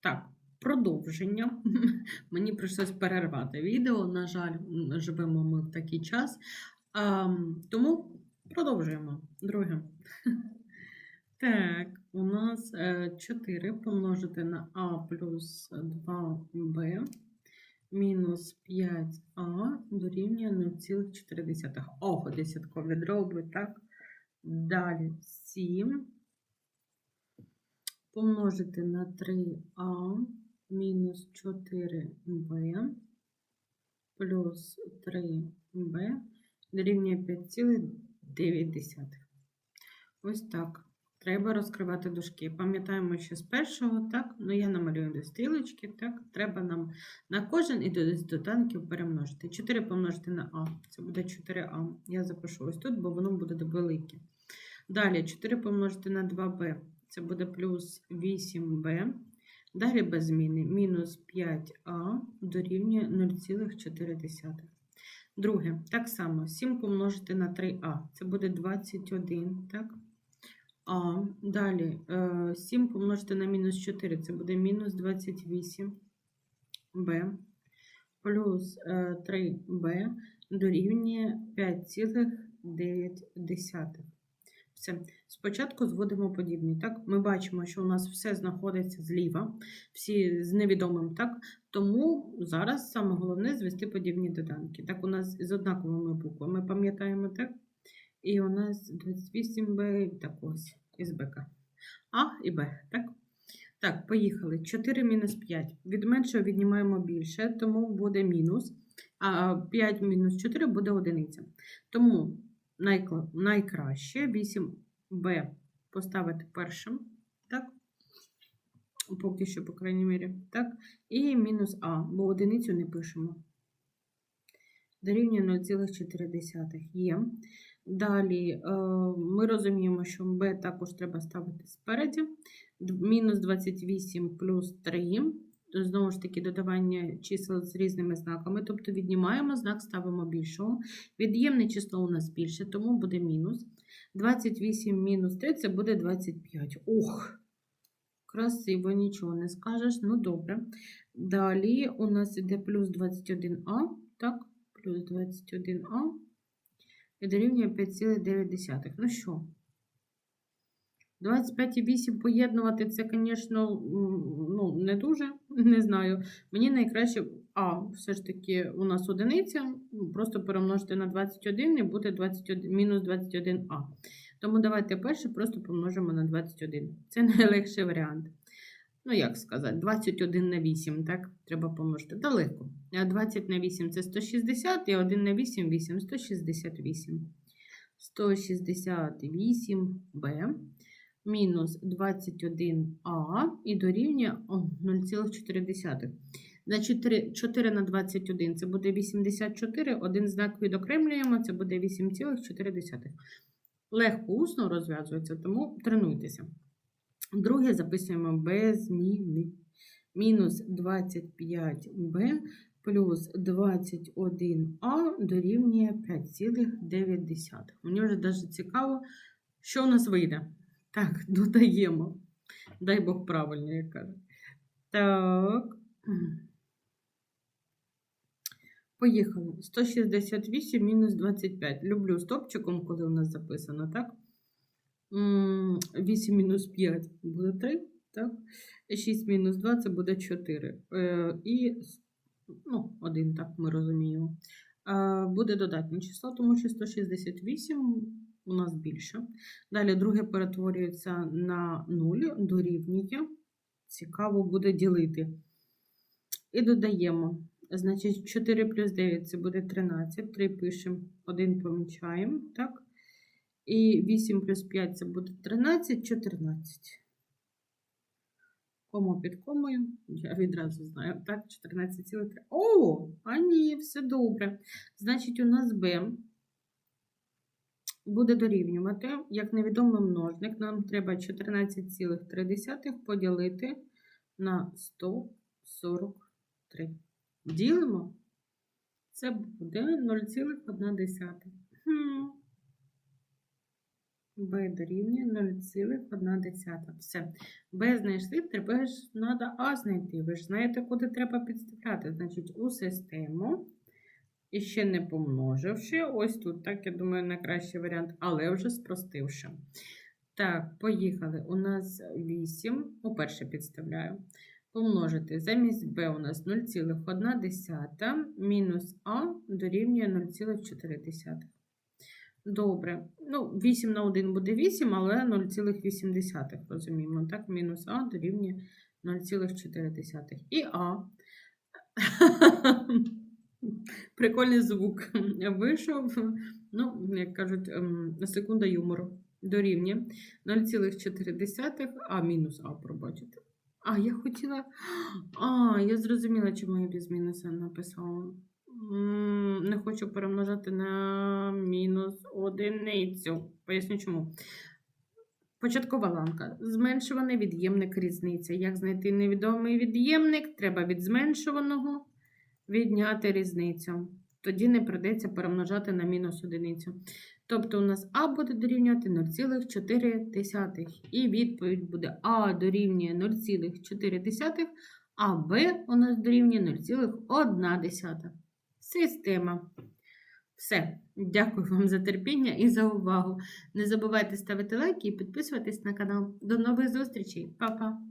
Так, продовження. Мені прийшлось перервати відео. На жаль, живемо ми в такий час. А, тому продовжуємо. Друге. Так, у нас 4 помножити на А плюс 2Б мінус 5А дорівнює 0,4. Ого, десяткові дроби, так? Далі 7 помножити на 3а мінус 4b плюс 3b дорівнює 5,9. Ось так. Треба розкривати дужки. Пам'ятаємо, що з першого, так, ну я намалюю до стрілочки, так, треба нам на кожен і до доданків перемножити. 4 помножити на а, це буде 4а. Я запишу ось тут, бо воно буде велике. Далі 4 помножити на 2b, це буде плюс 8b. Далі без зміни мінус 5а дорівнює 0,4. Друге, так само 7 помножити на 3а, це буде 21, так? А, далі е, 7 помножити на мінус 4, це буде мінус 28b плюс е, 3b дорівнює 5,9. Все. Спочатку зводимо подібні. Так? Ми бачимо, що у нас все знаходиться зліва, всі з невідомим, так? Тому зараз саме головне звести подібні доданки. Так, у нас з однаковими буквами, пам'ятаємо, так? І у нас 28b, так ось, із БК. А і Б, так? Так, поїхали. 4 мінус 5. Від меншого віднімаємо більше, тому буде мінус. А 5 мінус 4 буде одиниця. Тому найкраще 8b поставити першим. Так? Поки що, по крайній мірі. Так? І мінус А, бо одиницю не пишемо. Дорівнює 0,4 є. Далі е, ми розуміємо, що b також треба ставити спереді. Мінус 28 плюс 3. То Знову ж таки, додавання чисел з різними знаками. Тобто віднімаємо знак, ставимо більшого. Від'ємне число у нас більше, тому буде мінус. 28 мінус 3 це буде 25. Ох! Красиво, нічого не скажеш. Ну, добре. Далі у нас іде плюс 21а. Так, плюс 21а. І дорівнює 5,9. Ну що? 25,8 поєднувати це, звісно, ну, не дуже, не знаю. Мені найкраще, а, все ж таки, у нас одиниця, ну, просто перемножити на 21 і буде 21, мінус 21а. Тому давайте перше просто помножимо на 21. Це найлегший варіант. Ну, як сказати, 21 на 8, так? Треба помножити. Далеко. А 20 на 8 це 160, і 1 на 8 8, 168. 168b мінус 21а і дорівнює 0,4. Значить, 4, 4 на 21 це буде 84, один знак відокремлюємо, це буде 8,4. Легко усно розв'язується, тому тренуйтеся. Друге записуємо без зміни. Мінус 25b плюс 21а дорівнює 5,9. Мені вже навіть цікаво, що у нас вийде. Так, додаємо. Дай Бог правильно, я кажу. Так. Поїхали. 168 мінус 25. Люблю стопчиком, коли у нас записано, так? 8 мінус 5 буде 3, так? 6 мінус 2 це буде 4. Е, і ну, 1, так ми розуміємо. Е, буде додатнє число, тому що 168 у нас більше. Далі друге перетворюється на 0, дорівнює. Цікаво буде ділити. І додаємо. Значить, 4 плюс 9 це буде 13. 3 пишемо, 1 помічаємо, так? І 8 плюс 5 це буде 13, 14. Кома під комою, я відразу знаю, так, 14,3. О, а ні, все добре. Значить, у нас b буде дорівнювати, як невідомий множник, нам треба 14,3 поділити на 143. Ділимо, це буде 0,1. Хм. b дорівнює 0,1. Все. b знайшли, тепер ж треба а знайти. Ви ж знаєте, куди треба підставляти. Значить, у систему. І ще не помноживши. Ось тут, так, я думаю, найкращий варіант, але вже спростивши. Так, поїхали. У нас 8. Уперше підставляю. Помножити замість b у нас 0,1 мінус а дорівнює 0,4. Добре. Ну, 8 на 1 буде 8, але 0,8 розуміємо. Так, мінус а дорівнює 0,4. І а. Прикольний звук вийшов. Ну, як кажуть, ем, секунда юмору. Дорівнює 0,4, а мінус а пробачите. А, я хотіла. А, я зрозуміла, чому я без мінуса написала. Не хочу перемножати на мінус одиницю. Поясню чому. Початкова ланка. Зменшуваний від'ємник різниця. Як знайти невідомий від'ємник? Треба від зменшуваного відняти різницю. Тоді не придеться перемножати на мінус одиницю. Тобто у нас А буде дорівнювати 0,4. І відповідь буде А дорівнює 0,4, а Б у нас дорівнює 0,1. Система. Все. Дякую вам за терпіння і за увагу. Не забувайте ставити лайки і підписуватись на канал. До нових зустрічей. Па-па!